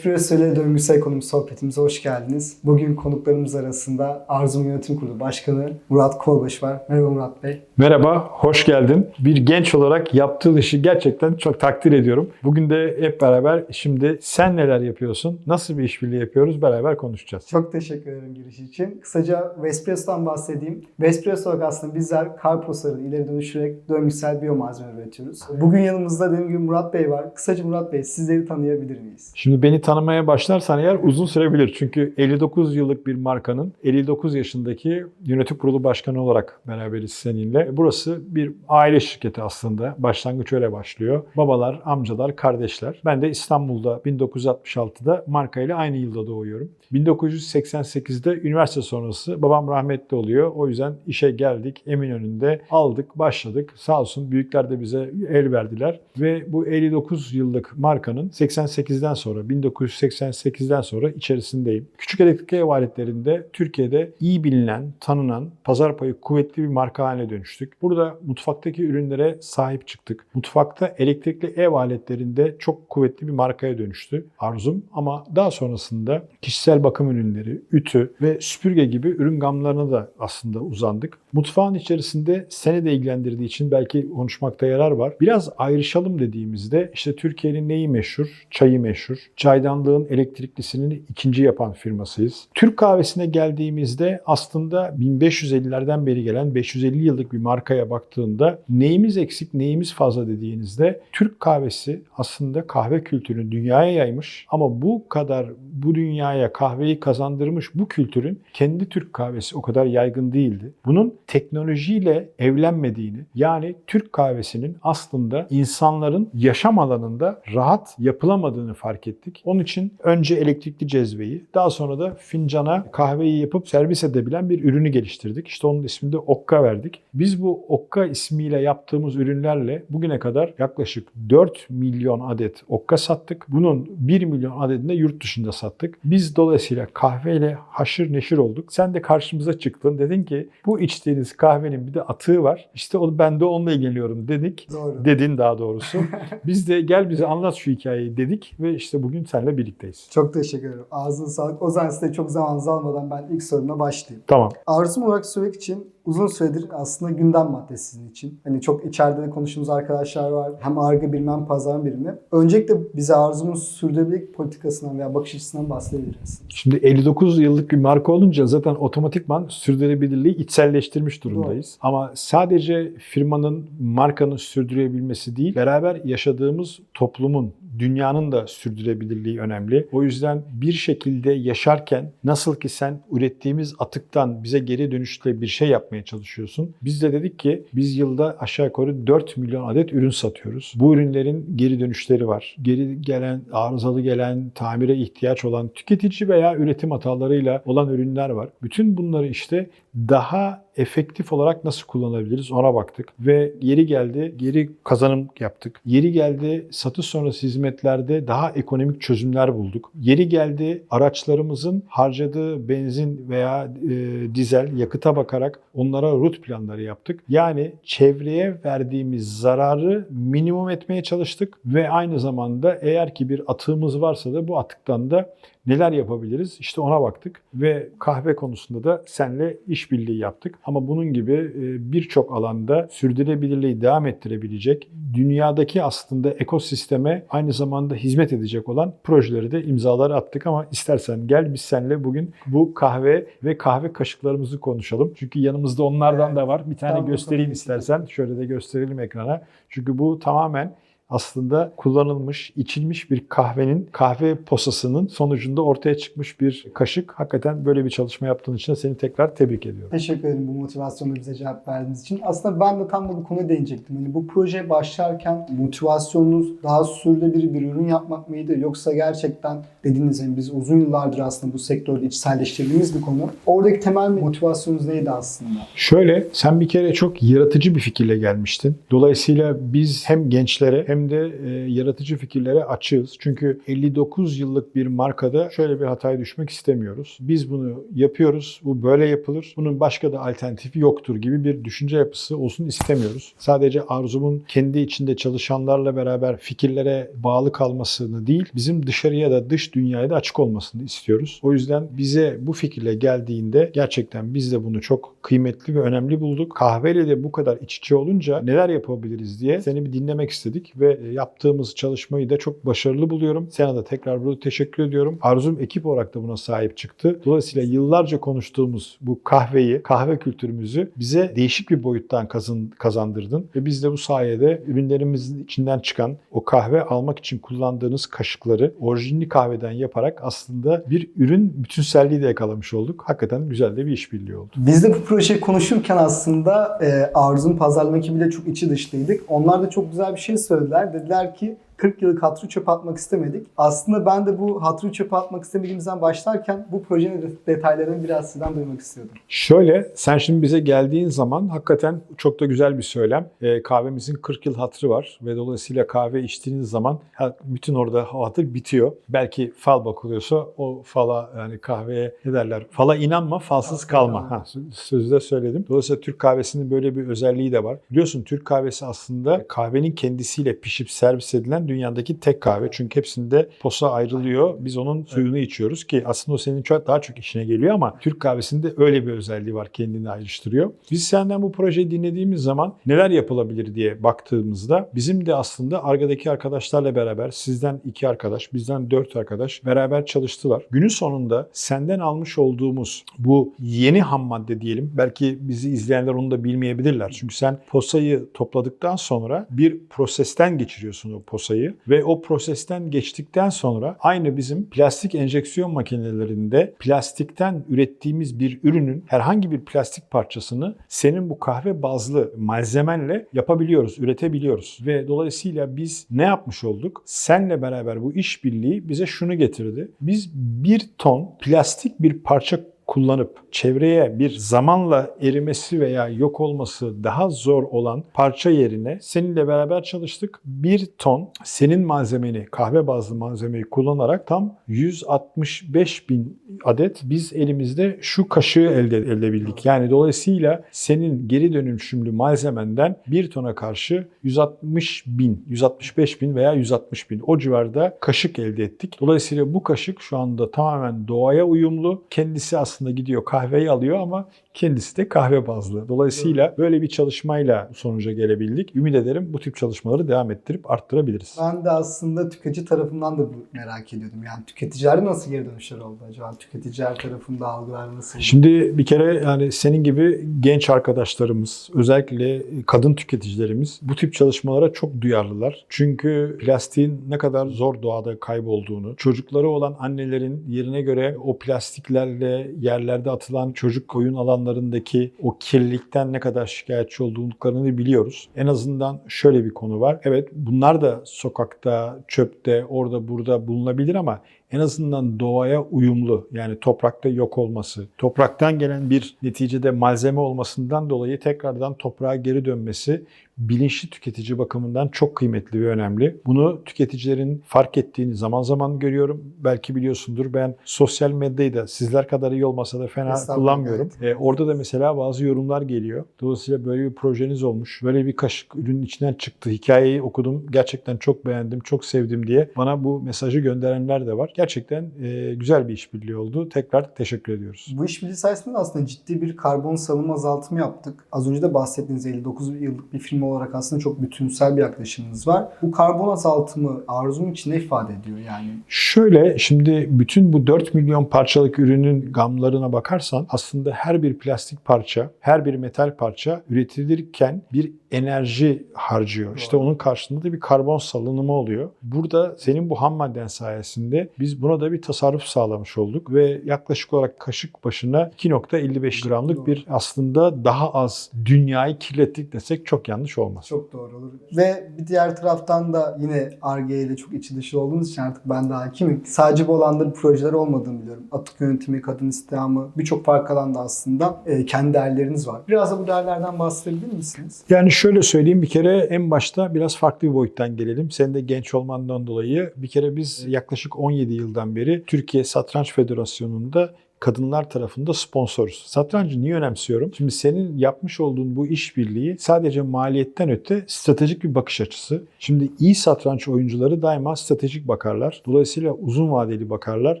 Espresso ile döngüsel ekonomi sohbetimize hoş geldiniz. Bugün konuklarımız arasında Arzum Yönetim Kurulu Başkanı Murat Kolbaş var. Merhaba Murat Bey. Merhaba, hoş geldin. Bir genç olarak yaptığı işi gerçekten çok takdir ediyorum. Bugün de hep beraber şimdi sen neler yapıyorsun, nasıl bir işbirliği yapıyoruz beraber konuşacağız. Çok teşekkür ederim giriş için. Kısaca Vespresso'dan bahsedeyim. Vespresso olarak aslında bizler karposları ileri dönüştürerek döngüsel biyomalzeme üretiyoruz. Bugün yanımızda dediğim gibi Murat Bey var. Kısaca Murat Bey sizleri tanıyabilir miyiz? Şimdi beni tanımaya başlarsan eğer uzun sürebilir. Çünkü 59 yıllık bir markanın 59 yaşındaki yönetim kurulu başkanı olarak beraberiz seninle. Burası bir aile şirketi aslında. Başlangıç öyle başlıyor. Babalar, amcalar, kardeşler. Ben de İstanbul'da 1966'da markayla aynı yılda doğuyorum. 1988'de üniversite sonrası babam rahmetli oluyor. O yüzden işe geldik. Eminönü'nde aldık, başladık. Sağ olsun büyükler de bize el verdiler. Ve bu 59 yıllık markanın 88'den sonra, 1988'den sonra içerisindeyim. Küçük elektrik ev aletlerinde Türkiye'de iyi bilinen, tanınan, pazar payı kuvvetli bir marka haline dönüştük. Burada mutfaktaki ürünlere sahip çıktık. Mutfakta elektrikli ev aletlerinde çok kuvvetli bir markaya dönüştü arzum. Ama daha sonrasında kişisel bakım ürünleri, ütü ve süpürge gibi ürün gamlarına da aslında uzandık. Mutfağın içerisinde seni de ilgilendirdiği için belki konuşmakta yarar var. Biraz ayrışalım dediğimizde işte Türkiye'nin neyi meşhur? Çayı meşhur. Çaydanlığın elektriklisini ikinci yapan firmasıyız. Türk kahvesine geldiğimizde aslında 1550'lerden beri gelen 550 yıllık bir markaya baktığında neyimiz eksik, neyimiz fazla dediğinizde Türk kahvesi aslında kahve kültürünü dünyaya yaymış ama bu kadar bu dünyaya kahveyi kazandırmış bu kültürün kendi Türk kahvesi o kadar yaygın değildi. Bunun teknolojiyle evlenmediğini yani Türk kahvesinin aslında insanların yaşam alanında rahat yapılamadığını fark ettik. Onun için önce elektrikli cezveyi daha sonra da fincana kahveyi yapıp servis edebilen bir ürünü geliştirdik. İşte onun ismini de Okka verdik. Biz bu Okka ismiyle yaptığımız ürünlerle bugüne kadar yaklaşık 4 milyon adet Okka sattık. Bunun 1 milyon adedini de yurt dışında sattık. Biz dolayısıyla kahveyle haşır neşir olduk. Sen de karşımıza çıktın. Dedin ki bu içtiğiniz kahvenin bir de atığı var. İşte onu, ben de onunla ilgileniyorum dedik. Doğru. Dedin daha doğrusu. Biz de gel bize anlat şu hikayeyi dedik ve işte bugün seninle birlikteyiz. Çok teşekkür ederim. Ağzına sağlık. O zaman size çok zamanınızı almadan ben ilk sorumla başlayayım. Tamam. Arzum olarak söylemek için uzun süredir aslında gündem maddesi sizin için. Hani çok içeride de konuştuğumuz arkadaşlar var. Hem argı bilmem hem pazar birimi. Öncelikle bize Arzum'un sürdürülebilirlik politikasından veya bakış açısından bahsedebiliriz. Şimdi 59 yıllık bir marka olunca zaten otomatikman sürdürülebilirliği içselleştirmiş durumdayız. Ama sadece firmanın, markanın sürdürebilmesi değil, beraber yaşadığımız toplumun, dünyanın da sürdürülebilirliği önemli. O yüzden bir şekilde yaşarken nasıl ki sen ürettiğimiz atıktan bize geri dönüşle bir şey yapmaya çalışıyorsun. Biz de dedik ki biz yılda aşağı yukarı 4 milyon adet ürün satıyoruz. Bu ürünlerin geri dönüşleri var. Geri gelen, arızalı gelen, tamire ihtiyaç olan tüketici veya üretim hatalarıyla olan ürünler var. Bütün bunları işte daha efektif olarak nasıl kullanabiliriz ona baktık. Ve yeri geldi geri kazanım yaptık. Yeri geldi satış sonrası hizmetlerde daha ekonomik çözümler bulduk. Yeri geldi araçlarımızın harcadığı benzin veya e, dizel yakıta bakarak onlara rut planları yaptık. Yani çevreye verdiğimiz zararı minimum etmeye çalıştık ve aynı zamanda eğer ki bir atığımız varsa da bu atıktan da neler yapabiliriz? İşte ona baktık ve kahve konusunda da senle işbirliği yaptık. Ama bunun gibi e, birçok alanda sürdürülebilirliği devam ettirebilecek, dünyadaki aslında ekosisteme aynı zamanda hizmet edecek olan projeleri de imzaları attık ama istersen gel biz senle bugün bu kahve ve kahve kaşıklarımızı konuşalım. Çünkü yanımızda onlardan da var. Bir tane Tamam, göstereyim istersen. Şöyle de gösterelim ekrana. Çünkü bu tamamen aslında kullanılmış, içilmiş bir kahvenin, kahve posasının sonucunda ortaya çıkmış bir kaşık. Hakikaten böyle bir çalışma yaptığın için seni tekrar tebrik ediyorum. Teşekkür ederim bu motivasyonla bize cevap verdiğiniz için. Aslında ben de tam da bu konuya değinecektim. Hani bu projeye başlarken motivasyonunuz daha sürdürülebilir bir ürün yapmak mıydı? Yoksa gerçekten dediğiniz gibi biz uzun yıllardır aslında bu sektörde içselleştirdiğimiz bir konu. Oradaki temel motivasyonunuz neydi aslında? Şöyle, sen bir kere çok yaratıcı bir fikirle gelmiştin. Dolayısıyla biz hem gençlere hem hem de e, yaratıcı fikirlere açığız. Çünkü 59 yıllık bir markada şöyle bir hataya düşmek istemiyoruz. Biz bunu yapıyoruz, bu böyle yapılır, bunun başka da alternatifi yoktur gibi bir düşünce yapısı olsun istemiyoruz. Sadece Arzum'un kendi içinde çalışanlarla beraber fikirlere bağlı kalmasını değil, bizim dışarıya da dış dünyaya da açık olmasını istiyoruz. O yüzden bize bu fikirle geldiğinde gerçekten biz de bunu çok kıymetli ve önemli bulduk. Kahveyle de bu kadar iç içe olunca neler yapabiliriz diye seni bir dinlemek istedik ve yaptığımız çalışmayı da çok başarılı buluyorum. Sana da tekrar burada teşekkür ediyorum. Arzum ekip olarak da buna sahip çıktı. Dolayısıyla yıllarca konuştuğumuz bu kahveyi, kahve kültürümüzü bize değişik bir boyuttan kazan, kazandırdın ve biz de bu sayede ürünlerimizin içinden çıkan o kahve almak için kullandığınız kaşıkları orijinli kahveden yaparak aslında bir ürün bütünselliği de yakalamış olduk. Hakikaten güzel de bir işbirliği oldu. Biz de bu projeyi konuşurken aslında e, Arzum pazarlama ekibiyle çok içi dışlıydık. Onlar da çok güzel bir şey söylediler. Dediler ki 40 yıllık hatırı çöpe atmak istemedik. Aslında ben de bu hatırı çöpe atmak istemediğimizden başlarken bu projenin de- detaylarını biraz sizden duymak istiyordum. Şöyle, sen şimdi bize geldiğin zaman hakikaten çok da güzel bir söylem. Ee, kahvemizin 40 yıl hatırı var ve dolayısıyla kahve içtiğiniz zaman bütün orada hatır bitiyor. Belki fal bakılıyorsa o fala yani kahveye ne derler? Fala inanma, falsız kalma. Ha, sö- sözde söyledim. Dolayısıyla Türk kahvesinin böyle bir özelliği de var. Biliyorsun Türk kahvesi aslında kahvenin kendisiyle pişip servis edilen dünyadaki tek kahve. Çünkü hepsinde posa ayrılıyor. Biz onun suyunu içiyoruz ki aslında o senin çok daha çok işine geliyor ama Türk kahvesinde öyle bir özelliği var kendini ayrıştırıyor. Biz senden bu projeyi dinlediğimiz zaman neler yapılabilir diye baktığımızda bizim de aslında Arga'daki arkadaşlarla beraber sizden iki arkadaş, bizden dört arkadaş beraber çalıştılar. Günün sonunda senden almış olduğumuz bu yeni ham madde diyelim. Belki bizi izleyenler onu da bilmeyebilirler. Çünkü sen posayı topladıktan sonra bir prosesten geçiriyorsun o posayı ve o prosesten geçtikten sonra aynı bizim plastik enjeksiyon makinelerinde plastikten ürettiğimiz bir ürünün herhangi bir plastik parçasını senin bu kahve bazlı malzemenle yapabiliyoruz, üretebiliyoruz. Ve dolayısıyla biz ne yapmış olduk? Senle beraber bu işbirliği bize şunu getirdi. Biz bir ton plastik bir parça kullanıp çevreye bir zamanla erimesi veya yok olması daha zor olan parça yerine seninle beraber çalıştık. Bir ton senin malzemeni, kahve bazlı malzemeyi kullanarak tam 165 bin adet biz elimizde şu kaşığı elde edebildik. Yani dolayısıyla senin geri dönüşümlü malzemenden bir tona karşı 160 bin, 165 bin veya 160 bin o civarda kaşık elde ettik. Dolayısıyla bu kaşık şu anda tamamen doğaya uyumlu. Kendisi aslında gidiyor kahveyi alıyor ama kendisi de kahve bazlı. Dolayısıyla böyle bir çalışmayla sonuca gelebildik. Ümit ederim bu tip çalışmaları devam ettirip arttırabiliriz. Ben de aslında tüketici tarafından da merak ediyordum. Yani tüketicilerde nasıl geri dönüşler oldu acaba? Tüketiciler tarafında algılar nasıl? Şimdi bir kere yani senin gibi genç arkadaşlarımız, özellikle kadın tüketicilerimiz bu tip çalışmalara çok duyarlılar. Çünkü plastiğin ne kadar zor doğada kaybolduğunu, çocukları olan annelerin yerine göre o plastiklerle yerlerde atılan çocuk oyun alanlarındaki o kirlilikten ne kadar şikayetçi olduklarını biliyoruz. En azından şöyle bir konu var. Evet bunlar da sokakta, çöpte, orada burada bulunabilir ama en azından doğaya uyumlu yani toprakta yok olması, topraktan gelen bir neticede malzeme olmasından dolayı tekrardan toprağa geri dönmesi bilinçli tüketici bakımından çok kıymetli ve önemli. Bunu tüketicilerin fark ettiğini zaman zaman görüyorum. Belki biliyorsundur ben sosyal medyayı da sizler kadar iyi olmasa da fena kullanmıyorum. E, orada da mesela bazı yorumlar geliyor. Dolayısıyla böyle bir projeniz olmuş. Böyle bir kaşık ürünün içinden çıktı. Hikayeyi okudum. Gerçekten çok beğendim, çok sevdim diye bana bu mesajı gönderenler de var. Gerçekten e, güzel bir işbirliği oldu. Tekrar teşekkür ediyoruz. Bu işbirliği sayesinde de aslında ciddi bir karbon salınma azaltımı yaptık. Az önce de bahsettiğiniz 59 yıllık bir film olarak aslında çok bütünsel bir yaklaşımınız var. Bu karbon azaltımı Arzum için ne ifade ediyor yani? Şöyle şimdi bütün bu 4 milyon parçalık ürünün gamlarına bakarsan aslında her bir plastik parça, her bir metal parça üretilirken bir enerji harcıyor. İşte onun karşılığında da bir karbon salınımı oluyor. Burada senin bu ham madden sayesinde biz buna da bir tasarruf sağlamış olduk ve yaklaşık olarak kaşık başına 2.55 gramlık bir aslında daha az dünyayı kirlettik desek çok yanlış olmaz. Çok doğru olur. Ve bir diğer taraftan da yine Ar-Ge ile çok içi dışı olduğunuz için artık ben de hakimim. Sadece bu alanda projeler olmadığını biliyorum. Atık yönetimi, kadın istihdamı birçok farklı alanda aslında e, kendi değerleriniz var. Biraz da bu değerlerden bahsedebilir misiniz? Yani şöyle söyleyeyim bir kere en başta biraz farklı bir boyuttan gelelim. Senin de genç olmandan dolayı bir kere biz yaklaşık 17 yıldan beri Türkiye Satranç Federasyonu'nda kadınlar tarafında sponsoruz. Satrancı niye önemsiyorum? Şimdi senin yapmış olduğun bu işbirliği sadece maliyetten öte stratejik bir bakış açısı. Şimdi iyi satranç oyuncuları daima stratejik bakarlar. Dolayısıyla uzun vadeli bakarlar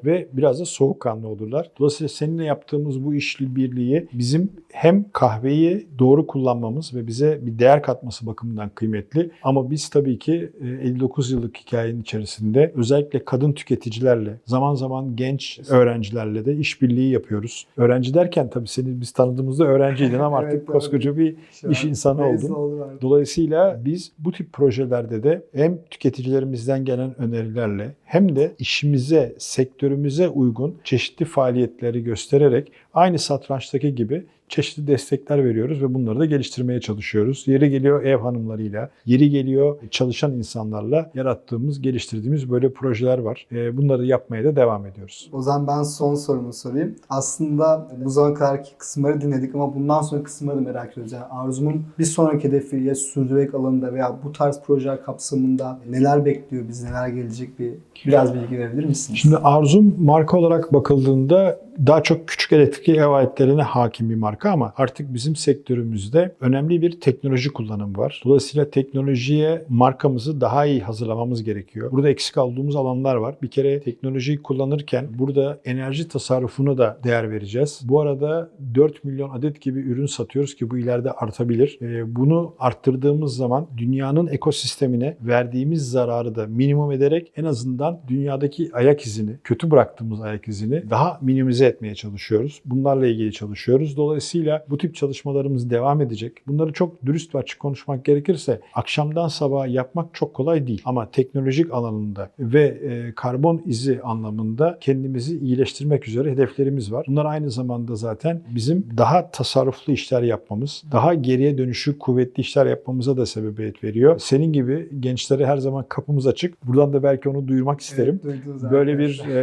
ve biraz da soğukkanlı olurlar. Dolayısıyla seninle yaptığımız bu işbirliği bizim hem kahveyi doğru kullanmamız ve bize bir değer katması bakımından kıymetli. Ama biz tabii ki e, 59 yıllık hikayenin içerisinde özellikle kadın tüketicilerle, zaman zaman genç öğrencilerle de işbirliği yapıyoruz. Öğrenci derken tabii seni biz tanıdığımızda öğrenciydin ama Evet, artık doğru. koskoca bir Şu İş an insanı oldun. Dolayısıyla biz bu tip projelerde de hem tüketicilerimizden gelen önerilerle hem de işimize, sektörümüze uygun çeşitli faaliyetleri göstererek aynı satrançtaki gibi çeşitli destekler veriyoruz ve bunları da geliştirmeye çalışıyoruz. Yeri geliyor ev hanımlarıyla, yeri geliyor çalışan insanlarla yarattığımız, geliştirdiğimiz böyle projeler var. Ee, Bunları yapmaya da devam ediyoruz. O zaman ben son sorumu sorayım. Aslında bu zamana kadarki kısımları dinledik ama bundan sonra kısımları da merak ediyoruz. Yani Arzum'un bir sonraki hedefi ya sürdürmek alanında veya bu tarz projeler kapsamında neler bekliyor bizi, neler gelecek bir biraz bilgi verebilir misiniz? Şimdi Arzum marka olarak bakıldığında daha çok küçük elektrikli ev aletlerine hakim bir marka ama artık bizim sektörümüzde önemli bir teknoloji kullanımı var. Dolayısıyla teknolojiye markamızı daha iyi hazırlamamız gerekiyor. Burada eksik olduğumuz alanlar var. Bir kere teknolojiyi kullanırken burada enerji tasarrufuna da değer vereceğiz. Bu arada 4 milyon adet gibi ürün satıyoruz ki bu ileride artabilir. Ee, Bunu arttırdığımız zaman dünyanın ekosistemine verdiğimiz zararı da minimum ederek en azından dünyadaki ayak izini, kötü bıraktığımız ayak izini daha minimize etmeye çalışıyoruz. Bunlarla ilgili çalışıyoruz. Dolayısıyla bu tip çalışmalarımız devam edecek. Bunları çok dürüst ve açık konuşmak gerekirse akşamdan sabaha yapmak çok kolay değil. Ama teknolojik alanında ve e, karbon izi anlamında kendimizi iyileştirmek üzere hedeflerimiz var. Bunlar aynı zamanda zaten bizim daha tasarruflu işler yapmamız, daha geriye dönüşü kuvvetli işler yapmamıza da sebebiyet veriyor. Senin gibi gençlere her zaman kapımız açık. Buradan da belki onu duyurmak isterim. Evet, Böyle bir e,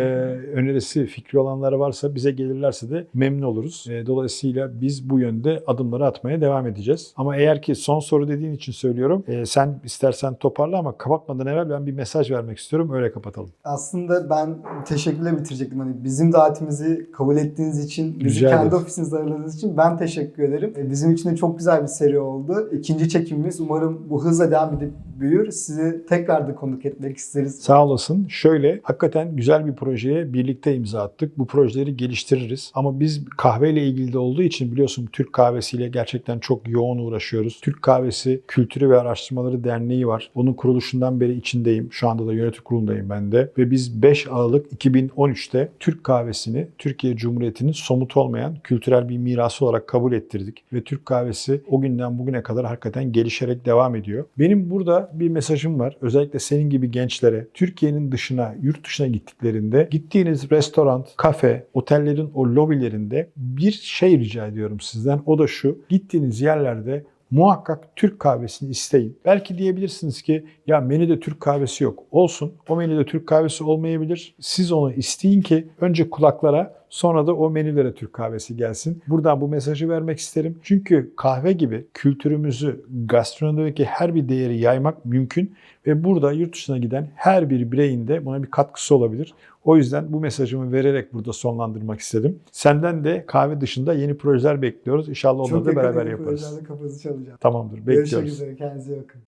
önerisi, fikri olanları varsa bize gelirlerse de memnun oluruz. Dolayısıyla biz bu yönde adımları atmaya devam edeceğiz. Ama eğer ki son soru dediğin için söylüyorum. e, sen istersen toparla ama kapatmadan evvel ben bir mesaj vermek istiyorum. Öyle kapatalım. Aslında ben teşekkürle bitirecektim. Hani bizim davetimizi kabul ettiğiniz için, bizi Rica kendi ofisinizde ağırladığınız için ben teşekkür ederim. E, Bizim için de çok güzel bir seri oldu. İkinci çekimimiz umarım bu hızla devam edip büyür. Sizi tekrar da konuk etmek isteriz. Sağ olasın. Şöyle hakikaten güzel bir projeye birlikte imza attık. Bu projeleri geliştiririz. Ama biz kahveyle ilgili de olduğu için biliyorsun Türk kahvesiyle gerçekten çok yoğun uğraşıyoruz. Türk Kahvesi Kültürü ve Araştırmaları Derneği var. Onun kuruluşundan beri içindeyim. Şu anda da yönetim kurulundayım ben de. Ve biz 5 Aralık 2013'te Türk kahvesini Türkiye Cumhuriyeti'nin somut olmayan kültürel bir mirası olarak kabul ettirdik. Ve Türk kahvesi o günden bugüne kadar hakikaten gelişerek devam ediyor. Benim burada bir mesajım var. Özellikle senin gibi gençlere Türkiye'nin dışına, yurt dışına gittiklerinde gittiğiniz restoran, kafe, otellerin o lobilerinde bir şey rica ediyorum sizden. O da şu. Gittiğiniz yerlerde muhakkak Türk kahvesini isteyin. Belki diyebilirsiniz ki ya menüde Türk kahvesi yok. Olsun. O menüde Türk kahvesi olmayabilir. Siz onu isteyin ki önce kulaklara sonra da o menülere Türk kahvesi gelsin. Buradan bu mesajı vermek isterim. Çünkü kahve gibi kültürümüzü, gastronomideki her bir değeri yaymak mümkün ve burada yurt dışına giden her bir bireyin de buna bir katkısı olabilir. O yüzden bu mesajımı vererek burada sonlandırmak istedim. Senden de kahve dışında yeni projeler bekliyoruz. İnşallah onları da yakın beraber yaparız. projelerde kafanızı çalacağım. Tamamdır. Bekliyoruz. Görüşmek üzere. Kendinize bakın.